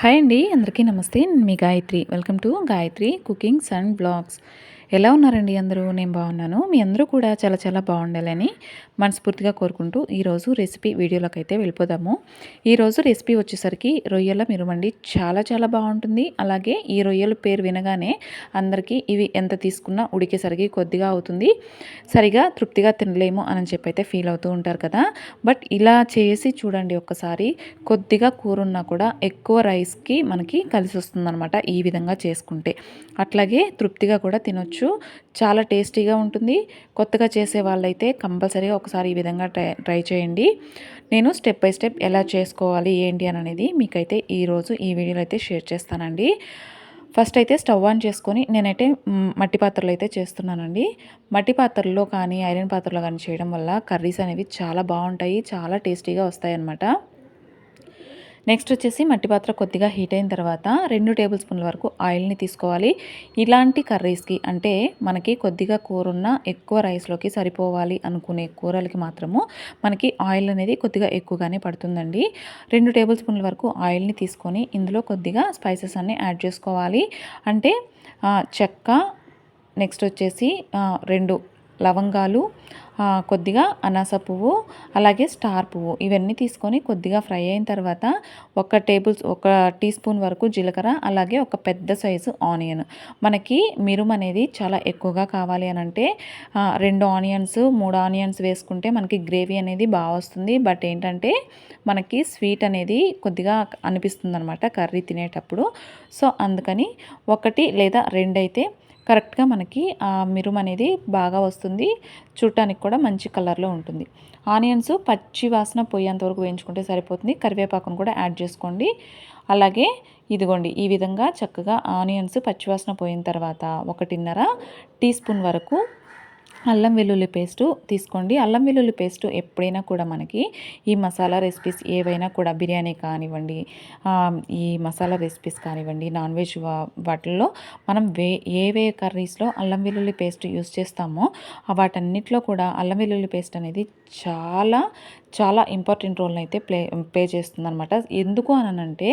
Hi అండి అందరికీ నమస్తే. నేను మీ Gayatri. Welcome to Gayatri cookings and blogs. ఎలా ఉన్నారండి అందరూ? నేను బాగున్నాను. మీ అందరూ కూడా చాలా చాలా బాగుండాలని మనస్ఫూర్తిగా కోరుకుంటూ ఈరోజు రెసిపీ వీడియోలోకి అయితే వెళ్ళిపోదాము. ఈరోజు రెసిపీ వచ్చేసరికి రొయ్యల మిరుమండి చాలా చాలా బాగుంటుంది. అలాగే ఈ రొయ్యల పేరు వినగానే అందరికీ ఇవి ఎంత తీసుకున్నా ఉడికేసరికి కొద్దిగా అవుతుంది. సరిగా తృప్తిగా తినలేము అని చెప్పి అయితే ఫీల్ అవుతూ ఉంటారు కదా. బట్ ఇలా చేసి చూడండి ఒక్కసారి. కొద్దిగా కూర ఉన్నా కూడా ఎక్కువ రైస్కి మనకి కలిసి వస్తుందన్నమాట ఈ విధంగా చేసుకుంటే. అట్లాగే తృప్తిగా కూడా తినొచ్చు. చేసుకోవచ్చు చాలా టేస్టీగా ఉంటుంది. కొత్తగా చేసే వాళ్ళైతే కంపల్సరీగా ఒకసారి ఈ విధంగా ట్రై ట్రై చేయండి. నేను స్టెప్ బై స్టెప్ ఎలా చేసుకోవాలి ఏంటి అని అనేది మీకైతే ఈరోజు ఈ వీడియోలో అయితే షేర్ చేస్తానండి. ఫస్ట్ అయితే స్టవ్ ఆన్ చేసుకొని నేనైతే మట్టి పాత్రలు అయితే చేస్తున్నానండి. మట్టి పాత్రల్లో కానీ ఐరన్ పాత్రలో కానీ చేయడం వల్ల కర్రీస్ అనేవి చాలా బాగుంటాయి చాలా టేస్టీగా వస్తాయి అన్నమాట నెక్స్ట్ వచ్చేసి మట్టి పాత్ర కొద్దిగా హీట్ అయిన తర్వాత రెండు టేబుల్ స్పూన్ల వరకు ఆయిల్ని తీసుకోవాలి. ఇలాంటి కర్రీస్కి అంటే మనకి కొద్దిగా కూర ఉన్న ఎక్కువ రైస్లోకి సరిపోవాలి అనుకునే కూరలకి మాత్రము మనకి ఆయిల్ అనేది కొద్దిగా ఎక్కువగానే పడుతుందండి. రెండు టేబుల్ స్పూన్ల వరకు ఆయిల్ని తీసుకొని ఇందులో కొద్దిగా స్పైసెస్ అన్నీ యాడ్ చేసుకోవాలి. అంటే చెక్క నెక్స్ట్ వచ్చేసి రెండు లవంగాలు కొద్దిగా అనాస పువ్వు అలాగే స్టార్ పువ్వు. ఇవన్నీ తీసుకొని కొద్దిగా ఫ్రై అయిన తర్వాత ఒక టేబుల్ ఒక టీ స్పూన్ వరకు జీలకర్ర అలాగే ఒక పెద్ద సైజు ఆనియన్. మనకి మిరుమ్ అనేది చాలా ఎక్కువగా కావాలి అని అంటే రెండు ఆనియన్స్ మూడు ఆనియన్స్ వేసుకుంటే మనకి గ్రేవీ అనేది బాగా వస్తుంది. బట్ ఏంటంటే మనకి స్వీట్ అనేది కొద్దిగా అనిపిస్తుంది అనమాట కర్రీ తినేటప్పుడు. సో అందుకని ఒకటి లేదా రెండైతే కరెక్ట్గా మనకి ఆ మిరుమ్ అనేది బాగా వస్తుంది. చూడటానికి కూడా మంచి కలర్లో ఉంటుంది. ఆనియన్స్ పచ్చి వాసన పోయేంతవరకు వేయించుకుంటే సరిపోతుంది. కరివేపాకును కూడా యాడ్ చేసుకోండి. అలాగే ఇదిగోండి ఈ విధంగా చక్కగా ఆనియన్స్ పచ్చివాసన పోయిన తర్వాత ఒకటిన్నర టీ స్పూన్ వరకు అల్లం వెల్లుల్లి పేస్టు తీసుకోండి. అల్లం వెల్లుల్లి పేస్టు ఎప్పుడైనా కూడా మనకి ఈ మసాలా రెసిపీస్ ఏవైనా కూడా బిర్యానీ కానివ్వండి ఈ మసాలా రెసిపీస్ కానివ్వండి నాన్ వెజ్ వాటిల్లో మనం వే ఏవే కర్రీస్లో అల్లం వెల్లుల్లి పేస్ట్ యూస్ చేస్తామో వాటన్నిటిలో కూడా అల్లం వెల్లుల్లి పేస్ట్ అనేది చాలా చాలా ఇంపార్టెంట్ రోల్ని అయితే ప్లే ప్లే చేస్తుంది అనమాట ఎందుకు అనంటే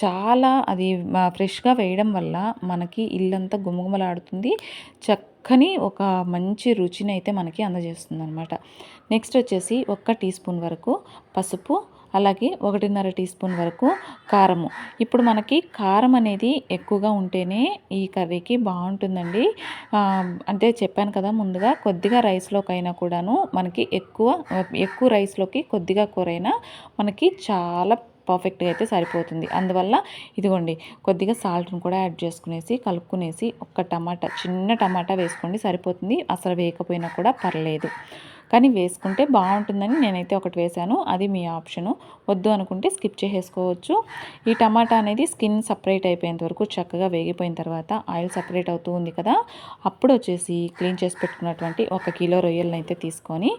చాలా అది ఫ్రెష్గా వేయడం వల్ల మనకి ఇల్లంతా గుమగుమలాడుతుంది. చక్కని ఒక మంచి రుచిని అయితే మనకి అందజేస్తుంది అనమాట నెక్స్ట్ వచ్చేసి ఒక్క టీ స్పూన్ వరకు పసుపు అలాగే ఒకటిన్నర టీ స్పూన్ వరకు కారము. ఇప్పుడు మనకి కారం అనేది ఎక్కువగా ఉంటేనే ఈ కర్రీకి బాగుంటుందండి. అంటే చెప్పాను కదా ముందుగా కొద్దిగా రైస్లోకైనా కూడాను మనకి ఎక్కువ ఎక్కువ రైస్లోకి కొద్దిగా కూరైనా మనకి చాలా పర్ఫెక్ట్గా అయితే సరిపోతుంది. అందువల్ల ఇదిగోండి కొద్దిగా సాల్ట్ను కూడా యాడ్ చేసుకునేసి కలుపుకునేసి ఒక టమాటా చిన్న టమాటా వేసుకోండి సరిపోతుంది. అసలు వేయకపోయినా కూడా పర్లేదు. కానీ వేసుకుంటే బాగుంటుందని నేనైతే ఒకటి వేశాను. అది మీ ఆప్షను. వద్దు అనుకుంటే స్కిప్ చేసేసుకోవచ్చు. ఈ టమాటా అనేది స్కిన్ సపరేట్ అయిపోయేంత వరకు చక్కగా వేగిపోయిన తర్వాత ఆయిల్ సపరేట్ అవుతూ ఉంది కదా అప్పుడు వచ్చేసి క్లీన్ చేసి పెట్టుకున్నటువంటి ఒక కిలో రొయ్యలను అయితే తీసుకొని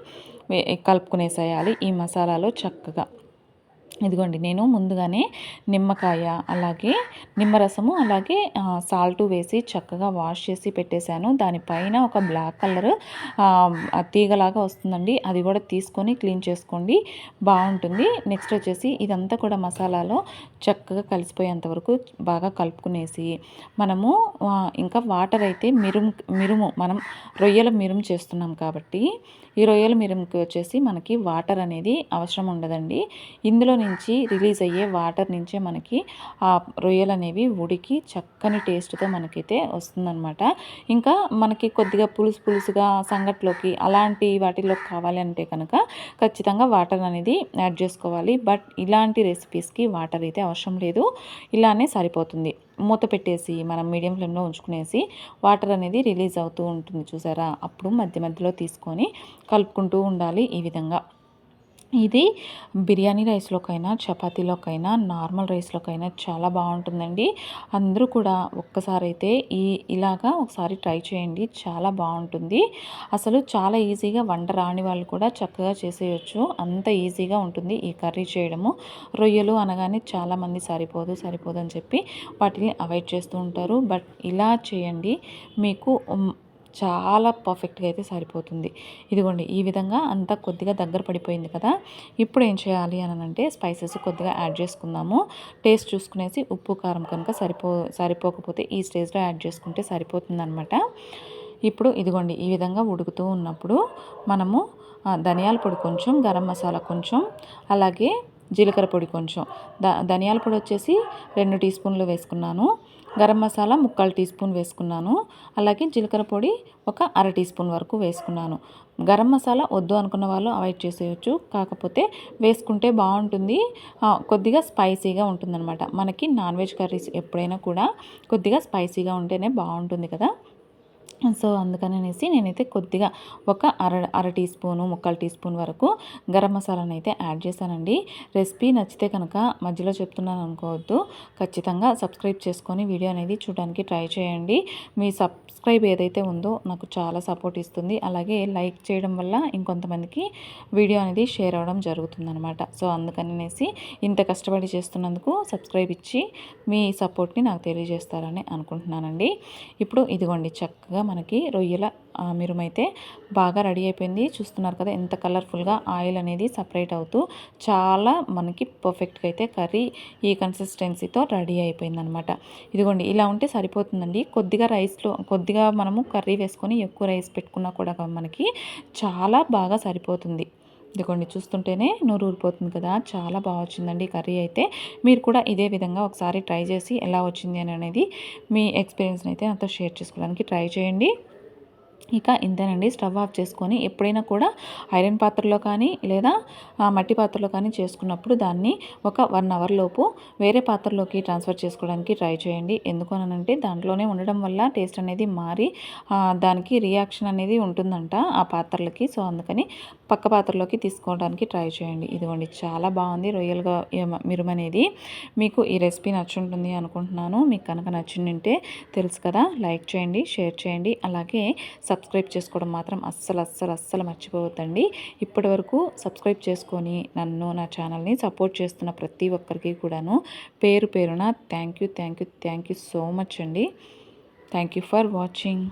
కలుపుకునేసేయాలి ఈ మసాలాలో చక్కగా. ఇదిగోండి నేను ముందుగానే నిమ్మకాయ అలాగే నిమ్మరసము అలాగే సాల్ట్ వేసి చక్కగా వాష్ చేసి పెట్టేశాను. దానిపైన ఒక బ్లాక్ కలర్ తీగలాగా వస్తుందండి. అది కూడా తీసుకొని క్లీన్ చేసుకోండి. బాగుంటుంది. నెక్స్ట్ వచ్చేసి ఇదంతా కూడా మసాలాలో చక్కగా కలిసిపోయేంత వరకు బాగా కలుపుకునేసి మనము ఇంకా వాటర్ అయితే మిరుము మిరుము మనం రొయ్యల మిరుము చేస్తున్నాం కాబట్టి ఈ రొయ్యల మిరుముకి వచ్చేసి మనకి వాటర్ అనేది అవసరం ఉండదండి. ఇందులో నుంచి రిలీజ్ అయ్యే వాటర్ నుంచే మనకి ఆ రొయ్యలు అనేవి ఉడికి చక్కని టేస్ట్తో మనకైతే వస్తుందన్నమాట. ఇంకా మనకి కొద్దిగా పులుసు పులుసుగా సంగట్లోకి అలాంటి వాటిలో కావాలి అంటే కనుక ఖచ్చితంగా వాటర్ అనేది యాడ్ చేసుకోవాలి. బట్ ఇలాంటి రెసిపీస్కి వాటర్ అయితే అవసరం లేదు. ఇలానే సరిపోతుంది. మూత పెట్టేసి మనం మీడియం ఫ్లేమ్లో ఉంచుకునేసి వాటర్ అనేది రిలీజ్ అవుతూ ఉంటుంది చూసారా? అప్పుడు మధ్య మధ్యలో తీసుకొని కలుపుకుంటూ ఉండాలి ఈ విధంగా. ఇది బిర్యానీ రైస్లోకైనా చపాతీలోకైనా నార్మల్ రైస్లోకైనా చాలా బాగుంటుందండి. అందరూ కూడా ఒక్కసారి అయితే ఈ ఇలాగా ఒకసారి ట్రై చేయండి. చాలా బాగుంటుంది. అసలు చాలా ఈజీగా వంట రాని వాళ్ళు కూడా చక్కగా చేసేయచ్చు. అంత ఈజీగా ఉంటుంది ఈ కర్రీ చేయడము. రొయ్యలు అనగానే చాలామంది సరిపోదు సరిపోదు అని చెప్పి వాటిని అవాయిడ్ చేస్తూ ఉంటారు. బట్ ఇలా చేయండి. మీకు చాలా పర్ఫెక్ట్గా అయితే సరిపోతుంది. ఇదిగోండి ఈ విధంగా అంతా కొద్దిగా దగ్గర పడిపోయింది కదా ఇప్పుడు ఏం చేయాలి అని అంటే స్పైసెస్ కొద్దిగా యాడ్ చేసుకుందాము. టేస్ట్ చూసుకునేసి ఉప్పు కారం కనుక సరిపో సరిపోకపోతే ఈ స్టేజ్లో యాడ్ చేసుకుంటే సరిపోతుంది అనమాట ఇప్పుడు ఇదిగోండి ఈ విధంగా ఉడుకుతూ ఉన్నప్పుడు మనము ధనియాల పొడి కొంచెం గరం మసాలా కొంచెం అలాగే జీలకర్ర పొడి కొంచెం. ద ధనియాల పొడి వచ్చేసి రెండు టీ స్పూన్లు వేసుకున్నాను. గరం మసాలా ముక్కాలు టీ స్పూన్ వేసుకున్నాను. అలాగే జీలకర్ర పొడి ఒక అర టీ స్పూన్ వరకు వేసుకున్నాను. గరం మసాలా వద్దు అనుకున్న వాళ్ళు అవాయిడ్ చేసేయచ్చు. కాకపోతే వేసుకుంటే బాగుంటుంది. కొద్దిగా స్పైసీగా ఉంటుందన్నమాట. మనకి నాన్ వెజ్ కర్రీస్ ఎప్పుడైనా కూడా కొద్దిగా స్పైసీగా ఉంటేనే బాగుంటుంది కదా. సో అందుకనేసి నేనైతే కొద్దిగా ఒక అర అర టీ స్పూను ముక్కలు టీ స్పూన్ వరకు గరం మసాలాను అయితే యాడ్ చేశానండి. రెసిపీ నచ్చితే కనుక మధ్యలో చెప్తున్నాను అనుకోవద్దు ఖచ్చితంగా సబ్స్క్రైబ్ చేసుకొని వీడియో అనేది చూడడానికి ట్రై చేయండి. మీ సబ్స్క్రైబ్ ఏదైతే ఉందో నాకు చాలా సపోర్ట్ ఇస్తుంది. అలాగే లైక్ చేయడం వల్ల ఇంకొంతమందికి వీడియో అనేది షేర్ అవ్వడం జరుగుతుందనమాట సో అందుకనేసి ఇంత కష్టపడి చేస్తున్నందుకు సబ్స్క్రైబ్ ఇచ్చి మీ సపోర్ట్ని నాకు తెలియజేస్తారని అనుకుంటున్నానండి. ఇప్పుడు ఇదిగోండి చక్కగా మనకి రొయ్యల మిరుమైతే బాగా రెడీ అయిపోయింది. చూస్తున్నారు కదా ఎంత కలర్ఫుల్గా ఆయిల్ అనేది సపరేట్ అవుతూ చాలా మనకి పర్ఫెక్ట్గా అయితే కర్రీ ఈ కన్సిస్టెన్సీతో రెడీ అయిపోయింది అనమాట ఇదిగోండి ఇలా ఉంటే సరిపోతుందండి. కొద్దిగా రైస్లో కొద్దిగా మనము కర్రీ వేసుకొని ఎక్కువ రైస్ పెట్టుకున్నా కూడా మనకి చాలా బాగా సరిపోతుంది. ఇదిగోండి చూస్తుంటేనే నూరు ఊరిపోతుంది కదా. చాలా బాగా వచ్చిందండి కర్రీ అయితే. మీరు కూడా ఇదే విధంగా ఒకసారి ట్రై చేసి ఎలా వచ్చింది అని అనేది మీ ఎక్స్పీరియన్స్ని అయితే నాతో షేర్ చేసుకోవడానికి ట్రై చేయండి. ఇక ఇంతేనండి. స్టవ్ ఆఫ్ చేసుకొని ఎప్పుడైనా కూడా ఐరన్ పాత్రలో కానీ లేదా మట్టి పాత్రలో కానీ చేసుకున్నప్పుడు దాన్ని ఒక వన్ అవర్ లోపు వేరే పాత్రలోకి ట్రాన్స్ఫర్ చేసుకోవడానికి ట్రై చేయండి. ఎందుకు అంటే దాంట్లోనే ఉండడం వల్ల టేస్ట్ అనేది మారి దానికి రియాక్షన్ అనేది ఉంటుందంట ఆ పాత్రలకి. సో అందుకని పక్క పాత్రలోకి తీసుకోవడానికి ట్రై చేయండి. ఇదిగోండి చాలా బాగుంది రొయ్యలుగా మిరుమనేది మీకు ఈ రెసిపీ నచ్చుంటుంది అనుకుంటున్నాను. మీకు కనుక నచ్చిందంటే తెలుసు కదా లైక్ చేయండి షేర్ చేయండి. అలాగే సబ్స్క్రైబ్ చేసుకోవడం మాత్రం అస్సలు అస్సలు అస్సలు మర్చిపోవద్దండి. ఇప్పటి వరకు సబ్స్క్రైబ్ చేసుకొని నన్ను నా ఛానల్ని సపోర్ట్ చేస్తున్న ప్రతి ఒక్కరికి కూడాను పేరు పేరున thank you thank you thank you so much అండి. Thank you for watching.